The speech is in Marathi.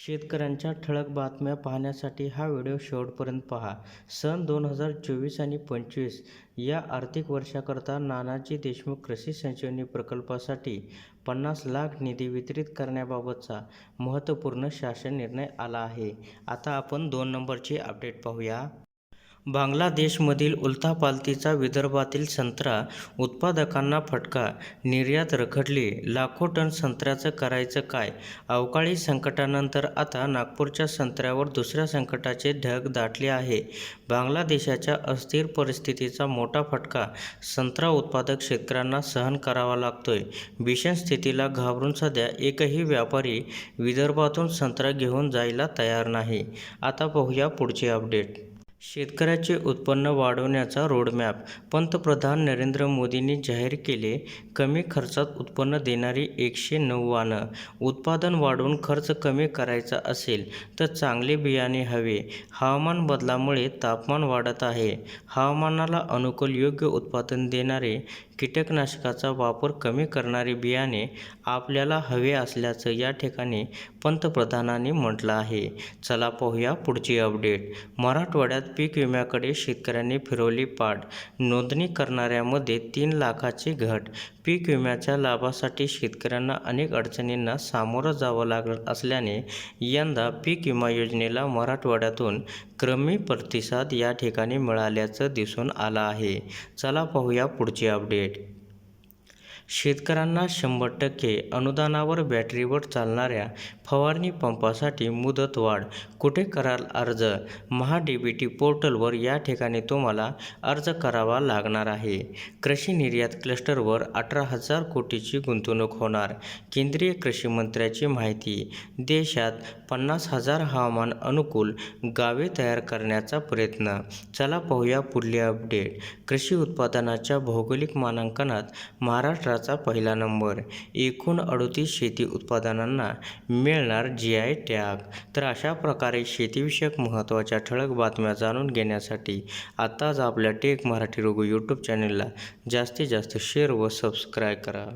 शेतकऱ्यांच्या ठळक बातम्या पाहण्यासाठी हा व्हिडिओ शेवटपर्यंत पहा. सन दोन हजार चोवीस आणि पंचवीस या आर्थिक वर्षाकरता नानाजी देशमुख कृषी संजीवनी प्रकल्पासाठी पन्नास लाख निधी वितरित करण्याबाबतचा महत्त्वपूर्ण शासन निर्णय आला आहे. आता आपण दोन नंबरची अपडेट पाहूया. बांगलादेशमधील उलथापालथीचा विदर्भातील संत्रा उत्पादकांना फटका निर्यात रखडली लाखो टन संत्र्याचं करायचं काय? अवकाळी संकटानंतर आता नागपूरच्या संत्र्यावर दुसऱ्या संकटाचे ढग दाटले आहे. बांगलादेशाच्या अस्थिर परिस्थितीचा मोठा फटका संत्रा उत्पादक शेतकऱ्यांना सहन करावा लागतोय. भीषण स्थितीला घाबरून सध्या एकही व्यापारी विदर्भातून संत्रा घेऊन जायला तयार नाही. आता पाहूया पुढची अपडेट. शेतकऱ्याचे उत्पन्न वाढवण्याचा रोडमॅप पंतप्रधान नरेंद्र मोदींनी जाहीर केले कमी खर्चात उत्पन्न देणारी एकशे नऊ उत्पादन वाढवून खर्च कमी करायचा असेल तर चांगले बियाणे हवे. हवामान बदलामुळे तापमान वाढत आहे. हवामानाला अनुकूल योग्य उत्पादन देणारे कीटकनाशकाचा वापर कमी करणारे बियाणे आपल्याला हवे असल्याचं या ठिकाणी पंतप्रधानांनी म्हटलं आहे. चला पाहूया पुढची अपडेट मराठवाड्यात पीक विम्याकडे शेतकऱ्यांनी फिरवली पाठ. नोंदणी करणाऱ्यामध्ये तीन लाखाची घट. पीक विम्याच्या लाभासाठी शेतकऱ्यांना अनेक अडचणींना सामोरं जावं लागत असल्याने यंदा पीक विमा योजनेला मराठवाड्यातून क्रमी प्रतिसाद या ठिकाणी मिळाल्याचं दिसून आलं आहे. चला पाहूया पुढची अपडेट. शेतकऱ्यांना शंभर टक्के अनुदानावर बॅटरीवर चालणाऱ्या फवारणी पंपासाठी मुदतवाढ कुठे कराल अर्ज? महाडीबीटी पोर्टलवर या ठिकाणी तुम्हाला अर्ज करावा लागणार आहे. कृषी निर्यात क्लस्टरवर अठरा हजार कोटीची गुंतवणूक होणार. केंद्रीय कृषी मंत्र्याची माहिती. देशात पन्नास हजार हवामान अनुकूल गावे तयार करण्याचा प्रयत्न. चला पाहूया पुढली अपडेट. कृषी उत्पादनाच्या भौगोलिक मानांकनात महाराष्ट्राचा पहिला नंबर. एकूण अडतीस शेती उत्पादनांना मिळ मिळणार जी आय टॅग तर अशा प्रकारे शेतीविषयक महत्त्वाच्या ठळक बातम्या जाणून घेण्यासाठी आत्ताच आपल्या टेक मराठी रोगो यूट्यूब चॅनलला जास्तीत जास्त शेअर व सबस्क्राईब करा.